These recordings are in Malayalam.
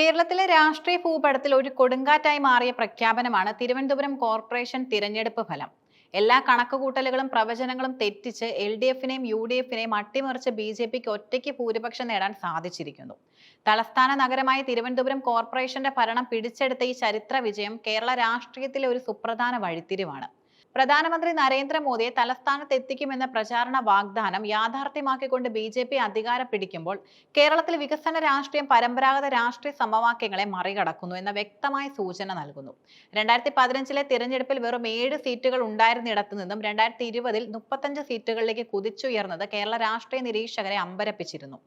കേരളത്തിലെ രാഷ്ട്രീയ ഭൂപടത്തിൽ ഒരു കൊടുങ്കാറ്റായി മാറിയ പ്രഖ്യാപനമാണ് തിരുവനന്തപുരം കോർപ്പറേഷൻ തിരഞ്ഞെടുപ്പ് ഫലം. എല്ലാ കണക്കുകൂട്ടലുകളും പ്രവചനങ്ങളും തെറ്റിച്ച് എൽ ഡി എഫിനെയും യു ഡി എഫിനെയും അട്ടിമറിച്ച് ബി ജെ പിക്ക് ഒറ്റയ്ക്ക് ഭൂരിപക്ഷം നേടാൻ സാധിച്ചിരിക്കുന്നു. തലസ്ഥാന നഗരമായ തിരുവനന്തപുരം കോർപ്പറേഷന്റെ ഭരണം പിടിച്ചെടുത്ത ഈ ചരിത്ര വിജയം കേരള രാഷ്ട്രീയത്തിലെ ഒരു സുപ്രധാന വഴിത്തിരിവാണ്. പ്രധാനമന്ത്രി നരേന്ദ്രമോദിയെ തലസ്ഥാനത്ത് എത്തിക്കുമെന്ന പ്രചാരണ വാഗ്ദാനം യാഥാർത്ഥ്യമാക്കിക്കൊണ്ട് ബി ജെ പി അധികാരം പിടിക്കുമ്പോൾ കേരളത്തിൽ വികസന രാഷ്ട്രീയം പരമ്പരാഗത രാഷ്ട്രീയ സമവാക്യങ്ങളെ മറികടക്കുന്നു എന്ന വ്യക്തമായ സൂചന നൽകുന്നു. രണ്ടായിരത്തി പതിനഞ്ചിലെ തിരഞ്ഞെടുപ്പിൽ വെറും ഏഴ് സീറ്റുകൾ ഉണ്ടായിരുന്നിടത്തു നിന്നും രണ്ടായിരത്തി ഇരുപതിൽ മുപ്പത്തഞ്ച് സീറ്റുകളിലേക്ക് കുതിച്ചുയർന്നത് കേരള രാഷ്ട്രീയ നിരീക്ഷകരെ അമ്പരപ്പിച്ചിരുന്നു.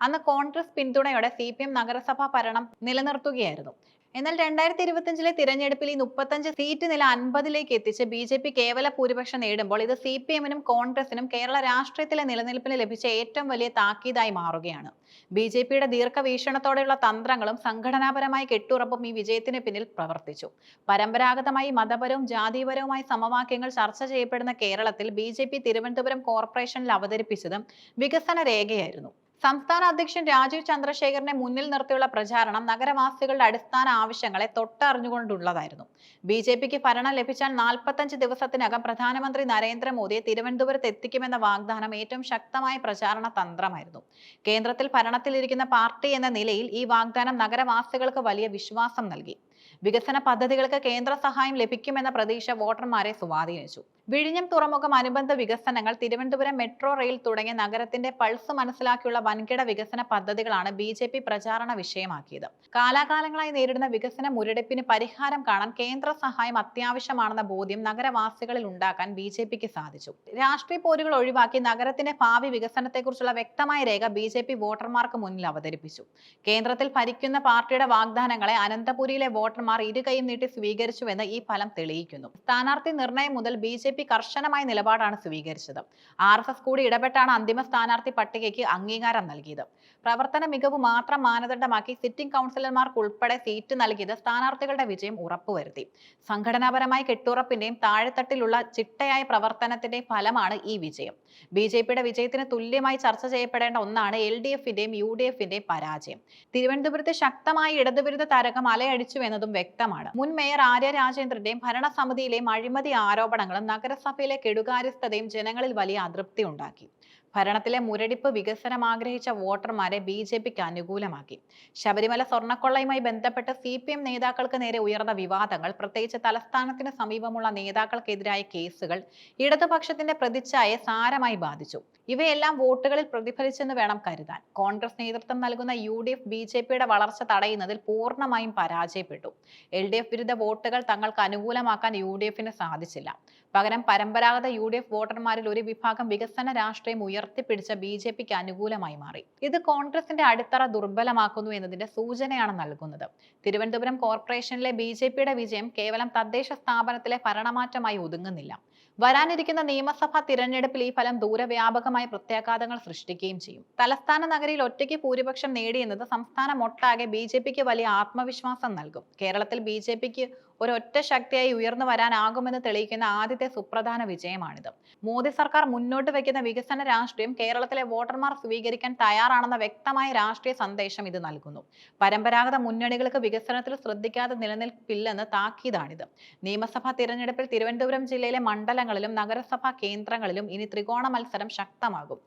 അന്ന് കോൺഗ്രസ് പിന്തുണയോടെ സി പി എം നഗരസഭാ ഭരണം നിലനിർത്തുകയായിരുന്നു. എന്നാൽ രണ്ടായിരത്തി ഇരുപത്തിയഞ്ചിലെ തിരഞ്ഞെടുപ്പിൽ ഈ മുപ്പത്തഞ്ച് സീറ്റ് നില അൻപതിലേക്ക് എത്തിച്ച് ബി ജെ പി കേവല ഭൂരിപക്ഷം നേടുമ്പോൾ ഇത് സി പി എമ്മിനും കോൺഗ്രസിനും കേരള രാഷ്ട്രീയത്തിലെ നിലനിൽപ്പിന് ലഭിച്ച ഏറ്റവും വലിയ താക്കീതായി മാറുകയാണ്. ബി ജെ പിയുടെ ദീർഘവീക്ഷണത്തോടെയുള്ള തന്ത്രങ്ങളും സംഘടനാപരമായ കെട്ടുറപ്പും ഈ വിജയത്തിന് പിന്നിൽ പ്രവർത്തിച്ചു. പരമ്പരാഗതമായി മതപരവും ജാതിപരവുമായ സമവാക്യങ്ങൾ ചർച്ച ചെയ്യപ്പെടുന്ന കേരളത്തിൽ ബി ജെ പി തിരുവനന്തപുരം കോർപ്പറേഷനിൽ അവതരിപ്പിച്ചതും വികസന രേഖയായിരുന്നു സംസ്ഥാന അധ്യക്ഷൻ രാജീവ് ചന്ദ്രശേഖരനെ മുന്നിൽ നിർത്തിയുള്ള പ്രചാരണം നഗരവാസികളുടെ അടിസ്ഥാന ആവശ്യങ്ങളെ തൊട്ടറിഞ്ഞുകൊണ്ടുള്ളതായിരുന്നു. ബി ജെ പിക്ക് ഭരണം ലഭിച്ചാൽ നാൽപ്പത്തഞ്ച് ദിവസത്തിനകം പ്രധാനമന്ത്രി നരേന്ദ്രമോദിയെ തിരുവനന്തപുരത്ത് എത്തിക്കുമെന്ന വാഗ്ദാനം ഏറ്റവും ശക്തമായ പ്രചാരണ തന്ത്രമായിരുന്നു. കേന്ദ്രത്തിൽ ഭരണത്തിലിരിക്കുന്ന പാർട്ടി എന്ന നിലയിൽ ഈ വാഗ്ദാനം നഗരവാസികൾക്ക് വലിയ വിശ്വാസം നൽകി. വികസന പദ്ധതികൾക്ക് കേന്ദ്ര സഹായം ലഭിക്കുമെന്ന പ്രതീക്ഷ വോട്ടർമാരെ സ്വാധീനിച്ചു. വിഴിഞ്ഞം തുറമുഖം അനുബന്ധ വികസനങ്ങൾ തിരുവനന്തപുരം മെട്രോ റെയിൽ തുടങ്ങിയ നഗരത്തിന്റെ പൾസ് മനസ്സിലാക്കിയുള്ള വൻകിട വികസന പദ്ധതികളാണ് ബി ജെ പി പ്രചാരണ വിഷയമാക്കിയത്. കാലാകാലങ്ങളായി നേരിടുന്ന വികസന മുരടിപ്പിന് പരിഹാരം കാണാൻ കേന്ദ്ര സഹായം അത്യാവശ്യമാണെന്ന ബോധ്യം നഗരവാസികളിൽ ഉണ്ടാക്കാൻ ബി ജെ പിക്ക് സാധിച്ചു. രാഷ്ട്രീയ പോരുകൾ ഒഴിവാക്കി നഗരത്തിന്റെ ഭാവി വികസനത്തെക്കുറിച്ചുള്ള വ്യക്തമായ രേഖ ബി ജെ പി വോട്ടർമാർക്ക് മുന്നിൽ അവതരിപ്പിച്ചു. കേന്ദ്രത്തിൽ ഭരിക്കുന്ന പാർട്ടിയുടെ വാഗ്ദാനങ്ങളെ അനന്തപുരിയിലെ വോട്ടർമാർ ഇരുകൈയും നീട്ടി സ്വീകരിച്ചുവെന്ന് ഈ ഫലം തെളിയിക്കുന്നു. സ്ഥാനാർത്ഥി നിർണയം മുതൽ ബി ജെ പി കർശനമായ നിലപാടാണ് സ്വീകരിച്ചത്. ആർ എസ് എസ് കൂടി ഇടപെട്ടാണ് അന്തിമ സ്ഥാനാർത്ഥി പട്ടികയ്ക്ക് അംഗീകാരം നൽകിയത്. പ്രവർത്തന മികവ് മാത്രം മാനദണ്ഡമാക്കി സിറ്റിംഗ് കൗൺസിലർമാർക്ക് ഉൾപ്പെടെ സീറ്റ് നൽകിയത് സ്ഥാനാർത്ഥികളുടെ വിജയം ഉറപ്പുവരുത്തി. സംഘടനാപരമായ കെട്ടുറപ്പിന്റെയും താഴെത്തട്ടിലുള്ള ചിട്ടയായ പ്രവർത്തനത്തിന്റെയും ഫലമാണ് ഈ വിജയം. ബി ജെ പിയുടെ വിജയത്തിന് തുല്യമായി ചർച്ച ചെയ്യപ്പെടേണ്ട ഒന്നാണ് എൽ ഡി എഫിന്റെയും യു ഡി എഫിന്റെയും പരാജയം. തിരുവനന്തപുരത്ത് ശക്തമായ ഇടതുവിരുദ്ധ തരംഗം അലയടിച്ചു എന്നതും വ്യക്തമാണ്. മുൻ മേയർ ആര്യ രാജേന്ദ്രന്റെയും ഭരണസമിതിയിലെയും അഴിമതി ആരോപണങ്ങളും നഗരസഭയിലെ കെടുകാര്യസ്ഥതയും ജനങ്ങളിൽ വലിയ അതൃപ്തി ഉണ്ടാക്കി ഭരണത്തിലെ മുരടിപ്പ് വികസനം ആഗ്രഹിച്ച വോട്ടർമാരെ ബി ജെ പിക്ക് അനുകൂലമാക്കി. ശബരിമല സ്വർണക്കൊള്ളയുമായി ബന്ധപ്പെട്ട് സി പി എം നേതാക്കൾക്ക് നേരെ ഉയർന്ന വിവാദങ്ങൾ പ്രത്യേകിച്ച് തലസ്ഥാനത്തിന് സമീപമുള്ള നേതാക്കൾക്കെതിരായ കേസുകൾ ഇടതുപക്ഷത്തിന്റെ പ്രതിച്ഛായെ സാരമായി ബാധിച്ചു. ഇവയെല്ലാം വോട്ടുകളിൽ പ്രതിഫലിച്ചെന്ന് വേണം കരുതാൻ. കോൺഗ്രസ് നേതൃത്വം നൽകുന്ന U D F B J പിയുടെ വളർച്ച തടയുന്നതിൽ പൂർണമായും പരാജയപ്പെട്ടു. എൽ ഡി എഫ് വിരുദ്ധ വോട്ടുകൾ തങ്ങൾക്ക് അനുകൂലമാക്കാൻ യു ഡി എഫിന് സാധിച്ചില്ല. പകരം പരമ്പരാഗത യു ഡി എഫ് വോട്ടർമാരിൽ ഒരു വിഭാഗം വികസന രാഷ്ട്രീയം ഉയർത്തിപ്പിടിച്ച ബി ജെ പിക്ക് അനുകൂലമായി മാറി. ഇത് കോൺഗ്രസിന്റെ അടിത്തറ ദുർബലമാക്കുന്നു എന്നതിന്റെ സൂചനയാണ് നൽകുന്നത്. തിരുവനന്തപുരം കോർപ്പറേഷനിലെ ബി ജെ പിയുടെ വിജയം കേവലം തദ്ദേശ സ്ഥാപനത്തിലെ ഭരണമാറ്റമായി ഒതുങ്ങുന്നില്ല. വരാനിരിക്കുന്ന നിയമസഭാ തിരഞ്ഞെടുപ്പിൽ ഈ ഫലം ദൂരവ്യാപകമായ പ്രത്യാഘാതങ്ങൾ സൃഷ്ടിക്കുകയും ചെയ്യും. തലസ്ഥാന നഗരിയിൽ ഒറ്റയ്ക്ക് ഭൂരിപക്ഷം നേടിയെന്നത് സംസ്ഥാനം ഒട്ടാകെ ബി ജെ പിക്ക് വലിയ ആത്മവിശ്വാസം നൽകും. കേരളത്തിൽ ബി ജെ പിക്ക് ഒരൊറ്റ ശക്തിയായി ഉയർന്നു വരാനാകുമെന്ന് തെളിയിക്കുന്ന ആദ്യത്തെ സുപ്രധാന വിജയമാണിത്. മോദി സർക്കാർ മുന്നോട്ട് വയ്ക്കുന്ന വികസന രാഷ്ട്രീയം കേരളത്തിലെ വോട്ടർമാർ സ്വീകരിക്കാൻ തയ്യാറാണെന്ന വ്യക്തമായ രാഷ്ട്രീയ സന്ദേശം ഇത് നൽകുന്നു. പരമ്പരാഗത മുന്നണികൾക്ക് വികസനത്തിൽ ശ്രദ്ധിക്കാതെ നിലനിൽപ്പില്ലെന്ന് താക്കീതാണിത്. നിയമസഭാ തിരഞ്ഞെടുപ്പിൽ തിരുവനന്തപുരം ജില്ലയിലെ മണ്ഡലങ്ങളിലും നഗരസഭാ കേന്ദ്രങ്ങളിലും ഇനി ത്രികോണ മത്സരം ശക്തമാകും.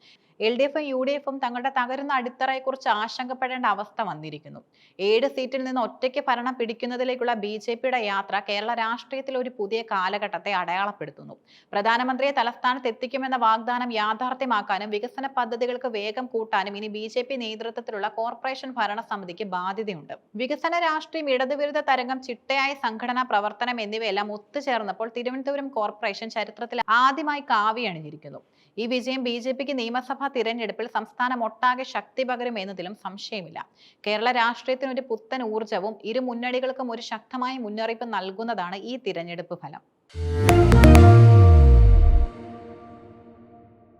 എൽ ഡി എഫും യു ഡി എഫും തങ്ങളുടെ തകരുന്ന അടിത്തറയെക്കുറിച്ച് ആശങ്കപ്പെടേണ്ട അവസ്ഥ വന്നിരിക്കുന്നു. ഏഴ് സീറ്റിൽ നിന്ന് ഒറ്റയ്ക്ക് ഭരണം പിടിക്കുന്നതിലേക്കുള്ള ബി ജെ പിയുടെ യാത്ര കേരള രാഷ്ട്രീയത്തിൽ ഒരു പുതിയ കാലഘട്ടത്തെ അടയാളപ്പെടുത്തുന്നു. പ്രധാനമന്ത്രിയെ തലസ്ഥാനത്ത് എത്തിക്കുമെന്ന വാഗ്ദാനം യാഥാർത്ഥ്യമാക്കാനും വികസന പദ്ധതികൾക്ക് വേഗം കൂട്ടാനും ഇനി ബി ജെ പി നേതൃത്വത്തിലുള്ള കോർപ്പറേഷൻ ഭരണസമിതിക്ക് ബാധ്യതയുണ്ട്. വികസന രാഷ്ട്രീയം ഇടതുവിരുദ്ധ തരംഗം ചിട്ടയായ സംഘടനാ പ്രവർത്തനം എന്നിവയെല്ലാം ഒത്തുചേർന്നപ്പോൾ തിരുവനന്തപുരം കോർപ്പറേഷൻ ചരിത്രത്തിൽ ആദ്യമായി കാവിയണിഞ്ഞിരിക്കുന്നു ഈ വിജയം ബി ജെ പിക്ക് നിയമസഭാ തിരഞ്ഞെടുപ്പിൽ സംസ്ഥാനം ഒട്ടാകെ ശക്തി പകരും എന്നതിലും സംശയമില്ല. കേരള രാഷ്ട്രീയത്തിന് ഒരു പുത്തൻ ഊർജവും ഇരു മുന്നണികൾക്കും ഒരു ശക്തമായ മുന്നറിയിപ്പ് നൽകുന്നതാണ് ഈ തിരഞ്ഞെടുപ്പ് ഫലം.